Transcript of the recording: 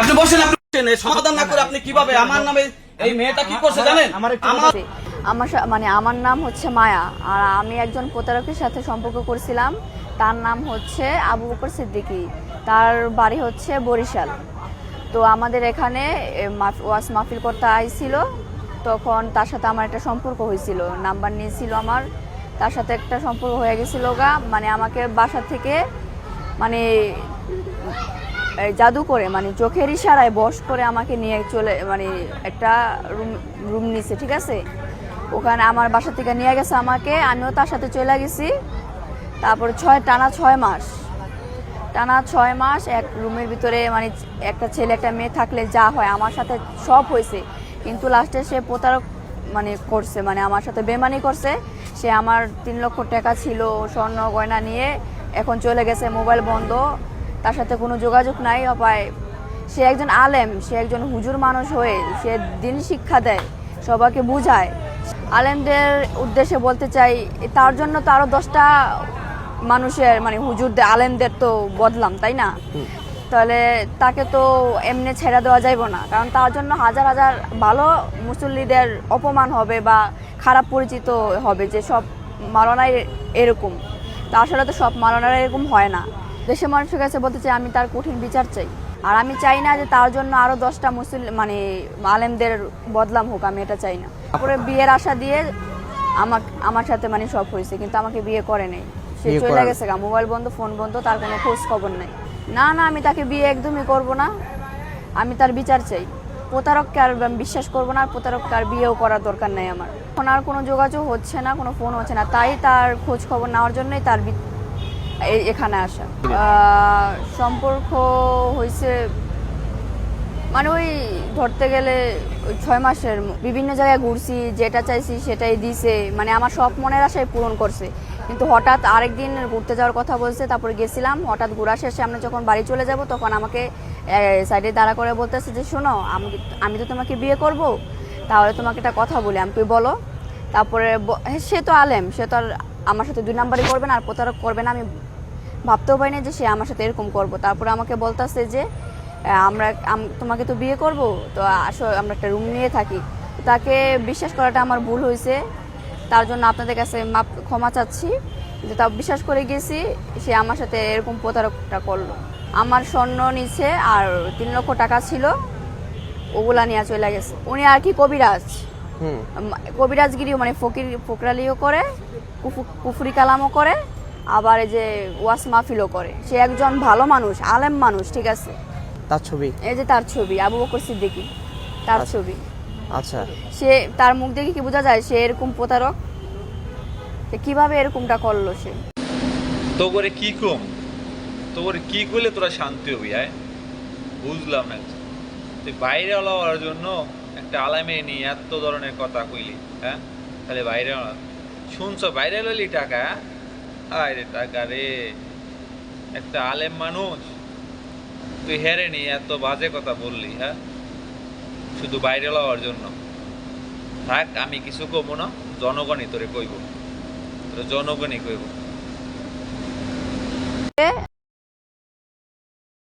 আপনি বসেন আপনি সমাধান না করে আপনি কীভাবে? আমার নামে এই মেয়েটা কি করছে জানেন? আমার আমার মানে আমার নাম হচ্ছে মায়া আর আমি একজন প্রতারকের সাথে সম্পর্ক করছিলাম। তার নাম হচ্ছে আবু বকর সিদ্দিকী। তার বাড়ি হচ্ছে বরিশাল। তো আমাদের এখানে ওয়াজ মাহফিল করতে আইছিল। তখন তার সাথে আমার একটা সম্পর্ক হয়েছিল। নাম্বার নিয়েছিল আমার। তার সাথে একটা সম্পর্ক হয়ে গেছিল গা। মানে আমাকে বাসা থেকে মানে জাদু করে মানে চোখের ইশারায় বস করে আমাকে নিয়ে চলে মানে একটা রুম রুম নিছে, ঠিক আছে? ওখানে আমার বাসা থেকে নিয়ে গেছে আমাকে, আমিও তার সাথে চলে গেছি। তারপরে ছয়, টানা ছয় মাস। টানা ছয় মাস এক রুমের ভিতরে মানে একটা ছেলে, একটা মেয়ে থাকলে যা হয়, আমার সাথে সব হয়েছে। কিন্তু লাস্টে সে প্রতারক মানে করছে মানে আমার সাথে বেমানি করছে। সে আমার তিন লক্ষ টাকা ছিল স্বর্ণ গয়না নিয়ে, এখন চলে গেছে মোবাইল বন্ধ। তার সাথে কোনো যোগাযোগ নাই অপায়। সে একজন আলেম সে একজন হুজুর মানুষ হয়ে সে দিন শিক্ষা দেয় সবাইকে বুঝায়। আলেমদের উদ্দেশ্যে বলতে চাই তার জন্য তো আরও দশটা মানুষের মানে হুজুরদের আলেমদের তো বদলাম তাই না? তাহলে তাকে তো এমনি ছেড়ে দেওয়া যাইব না কারণ তার জন্য হাজার হাজার ভালো মুসল্লিদের অপমান হবে বা খারাপ পরিচিত হবে যে সব মালনাই এরকম। তা আসলে তো সব মালনারা এরকম হয় না। দেশের মানুষের কাছে বলতে চাই আমি তার কঠিন বিচার চাই। আর আমি চাই না যে তার জন্য আরও দশটা মুসলিম মানে আলেমদের বদলাম হোক আমি এটা চাই না। তারপরে বিয়ের আশা দিয়ে আমার আমার সাথে মানে সব হয়েছে কিন্তু আমাকে বিয়ে করে নেই। সে চলে গেছে গা মোবাইল বন্ধ ফোন বন্ধ তার কোনো খোঁজ খবর নেই। না না আমি তাকে বিয়ে একদমই করব না। আমি তার বিচার চাই। প্রতারককে আর বিশ্বাস করব না আর প্রতারককে আর বিয়েও করার দরকার নেই আমার। এখন আর কোনো যোগাযোগ হচ্ছে না কোনো ফোন হচ্ছে না। তাই তার খোঁজ খবর নেওয়ার জন্যই তার এখানে আসা। সম্পর্ক হয়েছে মানে ওই ধরতে গেলে ওই ছয় মাসের বিভিন্ন জায়গায় ঘুরছি যেটা চাইছি সেটাই দিছে। মানে আমার সব মনের আশাই পূরণ করছে। কিন্তু হঠাৎ আরেকদিন ঘুরতে যাওয়ার কথা বলছে তারপরে গেছিলাম। হঠাৎ ঘোরা শেষে আমরা যখন বাড়ি চলে যাব তখন আমাকে সাইডে দাঁড়া করে বলতেছে যে শোনো আমি আমি তো তোমাকে বিয়ে করব। তাহলে তোমাকে একটা কথা বলি আমি তুই বলো। তারপরে সে তো আলেম সে তো আর আমার সাথে দুই নাম্বারই করবে না আর প্রতারক করবে না। আমি ভাবতেও পারিনি যে সে আমার সাথে এরকম করব। তারপরে আমাকে বলতেছে যে আমরা তোমাকে তো বিয়ে করব তো আসো আমরা একটা রুম নিয়ে থাকি। তাকে বিশ্বাস করাটা আমার ভুল হয়েছে। তার জন্য আপনাদের কাছে মাপ ক্ষমা চাচ্ছি। যে তা বিশ্বাস করে গেছি সে আমার সাথে এরকম প্রতারকটা করল। আমার স্বর্ণ নিচে আর তিন লক্ষ টাকা ছিল ওগুলা নিয়ে চলে গেছে। উনি আর কি কবিরাজ। কবিরাজগিরিও মানে ফকির ফকরালিও করে কুফু- কুফরি কালামও করে। আবার এই যে ওয়াস মাহফিলও করে। সে একজন ভালো মানুষ আলেম মানুষ ঠিক আছে? তার ছবি? এই যে তার ছবি আবু বকর সিদ্দিকী তার ছবি। আচ্ছা। সে তার মুখ দেখে কি বোঝা যায় সে এরকম প্রতারক? তো কীভাবে এরকমটা করল সে? তো করে কি কম? তো করে কি করলে তোরা শান্তি হবি আয় বুঝলাম না। তুই বাইরে হওয়ার জন্য একটা আলামে নিয়ে এত ধরনের কথা কইলি হ্যাঁ? তাহলে বাইরে শুনছ বাইরে লইলি টাকা আয় রে টাকা রে। একটা আলেম মানুষ। তুই হেরে নি, এত বাজে কথা বললি হ্যাঁ? শুধু বাইরে লওয়ার জন্য। থাক, আমি কিছু কব না, জনগণই তোরে কইব। তোর জনগণই কইব।